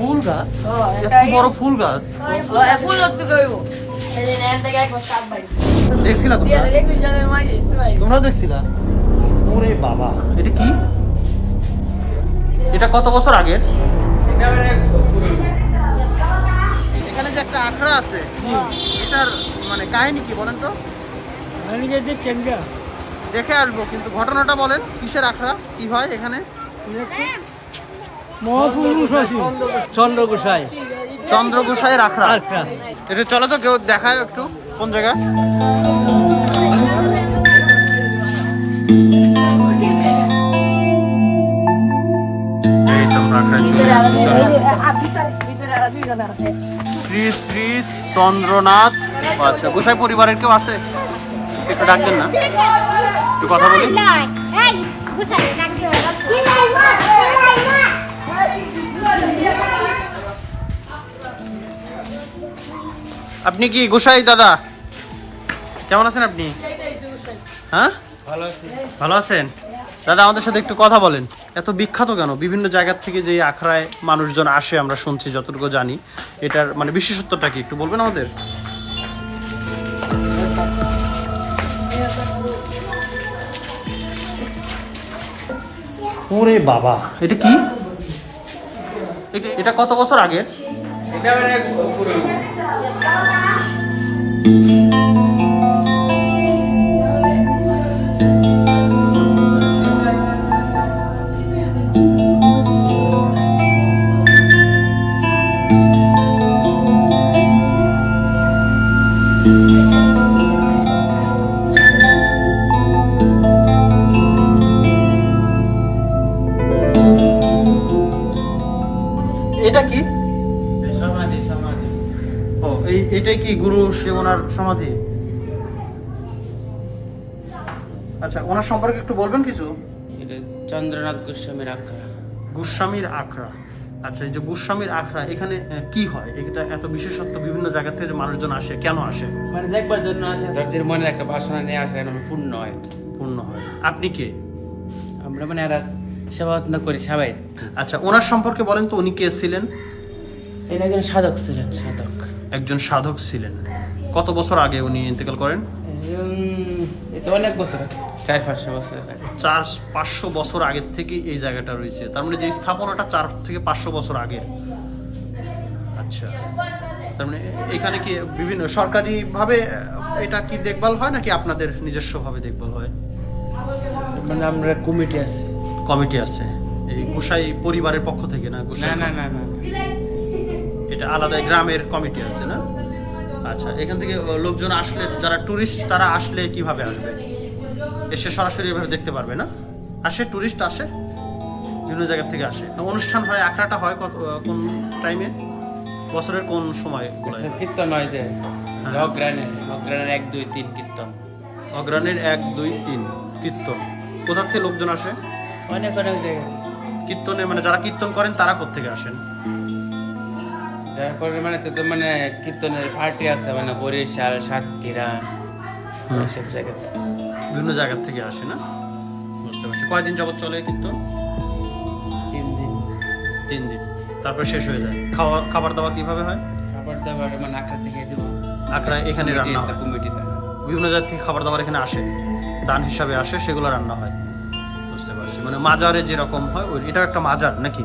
ফুল গাছ হয়। এত বড় ফুল গাছ? ফুল কইব দেখছিলা তোমরা? দেখছিলা? ওরে বাবা এটা কি? এটা কত বছর আগের? এখানে যে একটা আখড়া আছে এটার মানে কাহিনী কি বলেন তো? দেখে আসব কিন্তু ঘটনাটা বলেন কিসের আখড়া কি হয় এখানে? মহাপুরুষ আছে চন্দ্র গোসাই চন্দ্র গোসাইয়ের আখড়া। আখড়া। এটা চলো তো কেউ দেখায় একটু কোন জায়গায়? শ্রী শ্রী চন্দ্রনাথ। আচ্ছা গোসাই পরিবারের কেউ আছে? একটু ডাকবেন না। একটু কথা বলি। আপনি কি গোসাই দাদা? কেমন আছেন আপনি? হ্যাঁ? ভালো আছেন? দাদা, আমাদের সাথে একটু কথা বলেন। এত বিখ্যাত কেন? বিভিন্ন জায়গা থেকে যে আখড়ায় মানুষজন আসে, আমরা শুনছি, যতটুকু জানি। এটার মানে বিশেষত্বটা কি? একটু বলবেন আমাদের? ওরে বাবা। এটা কি? এটা- এটা কত বছর আগের এটা এই এটাই কি গুরু শিবনার সমাধি? আচ্ছা ওনার সম্পর্কে একটু বলবেন কিছু? এটা চন্দ্রনাথ গোস্বামীর আখড়া। গোস্বামীর আখড়া। আচ্ছা এই যে গোস্বামীর আখড়া এখানে কি হয়? এটা এত বিশেষত্ব বিভিন্ন জায়গা থেকে যে মানুষজন আসে কেন আসে? মানে দেখবার জন্য আসে ধৈর্যের মনে একটা বাসনা নিয়ে আসে এখানে পূর্ণ হয়। পূর্ণ হয়। আপনি কে? আমরা মানে এরা সেবা যত্ন করি সবাই। আচ্ছা ওনার সম্পর্কে বলেন তো উনি কে ছিলেন? এটা একজন সাধক ছিলেন সাধক। একজন সাধক ছিলেন। কত বছর আগে উনি ইন্তেকাল করেন? অনেক বছর চার পাঁচশো বছর আগে। চার পাঁচশো বছর আগের থেকে এই জায়গাটা রয়েছে। তার মানে যে স্থাপনাটা চার থেকে পাঁচশো বছর আগের। আচ্ছা। তার মানে এখানে কি বিভিন্ন সরকারি ভাবে এটা কি দেখভাল হয় নাকি আপনাদের নিজস্ব ভাবে দেখভাল হয়? মানে আমরা কমিটি আছে। কমিটি আছে। এই গোসাই পরিবারের পক্ষ থেকে না না গোসাই না না না। এটা আলাদা গ্রামের কমিটি আছে না? আচ্ছা এখান থেকে লোকজন আসলে যারা টুরিস্ট তারা আসলে কীভাবে আসবে? এসে সরাসরি এভাবে দেখতে পারবে না? আসে টুরিস্ট আসে বিভিন্ন জায়গা থেকে আসে। অনুষ্ঠান হয় আখড়াটা হয় কত কোন টাইমে বছরের কোন সময় কীর্তন হয় যে হ্যাঁ। অগ্রাণে অগ্রাণের এক দুই তিন কীর্তন। অগ্রাণের এক দুই তিন কীর্তন। কোথার থেকে লোকজন আসে? অনেক অনেক জায়গায়। কীর্তনে মানে যারা কীর্তন করেন তারা কোথেকে আসেন? যার পরে মানে তো মানে কীর্তনের পার্টি আছে মানে বরিশাল সাতক্ষীরা। সব জায়গাতে। বিভিন্ন জায়গা থেকে আসে না? বুঝতে পারছি। কয়দিন যাবত চলে কীর্তন? তিন দিন। তিন দিন। তারপর শেষ হয়ে যায়। খাওয়া খাবার দাবার কীভাবে হয়? খাবার দাবার মানে আখড়া থেকে দিব। আখড়া এখানে রান্না হয়। কমিটিটা বিভিন্ন জায়গা থেকে খাবার দাবার এখানে আসে। দান হিসাবে আসে সেগুলো রান্না হয়। বুঝতে পারছি। মানে মাজারে যেরকম হয় ওই এটা একটা মাজার নাকি?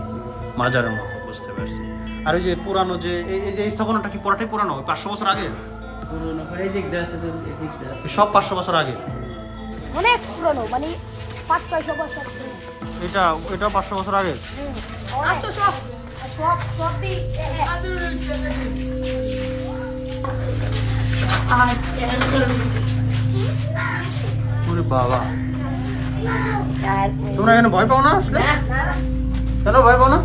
মাজারের মতো বুঝতে পারছি। আর ওই যে পুরানো যে এই- যে এই স্থাপনাটা কি পুরাটাই পুরানো? পাঁচশো বছর আগে? সব পাঁচশো বছর আগে? অনেক পুরনো মানে পাঁচ ছয়শো বছর এটা এটা পাঁচশো বছর আগে? ওরে বাবা। তোমরা এখানে ভয় পাও না আসলে? কেন ভয় পাও না?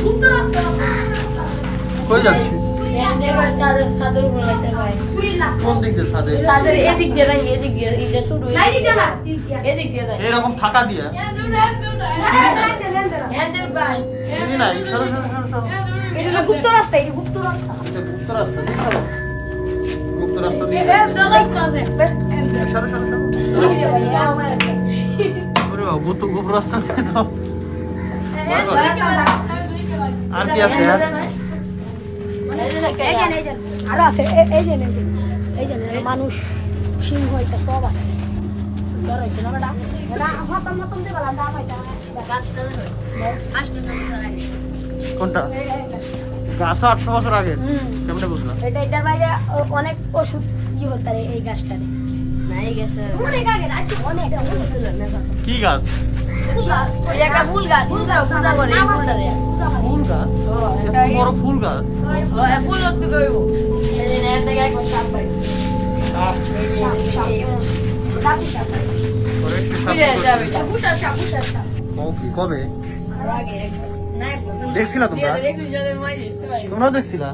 গুপ্ত রাস্তা কই যাচ্ছি এরকম ফাঁকা দিয়া গুপ্ত রাস্তা গুপ্ত রাস্তা গুপ্ত রাস্তা দিয়ে সরো গুপ্ত রাস্তা দিয়ে সরো সরো সরো ওরে বাবা, গুপ্ত গুপ্ত রাস্তা দিয়ে তো? আর কি আছে? আর? এই যে আরও আছে এই যে এই যে মানুষ সিংহ এটা সব আছে। কোনটা? গাছও আটশো বছর আগে। কেমনে বুঝলাম? এটা এটার বাইরে অনেক ওষুধ ই হতে পারে এই গাছটারে কি গাছ? ফুল গাছ ফুল গাছ ফুল বড় ফুল ফুল কবে? দেখছিলা তোমরা? তোমরা দেখছিলা?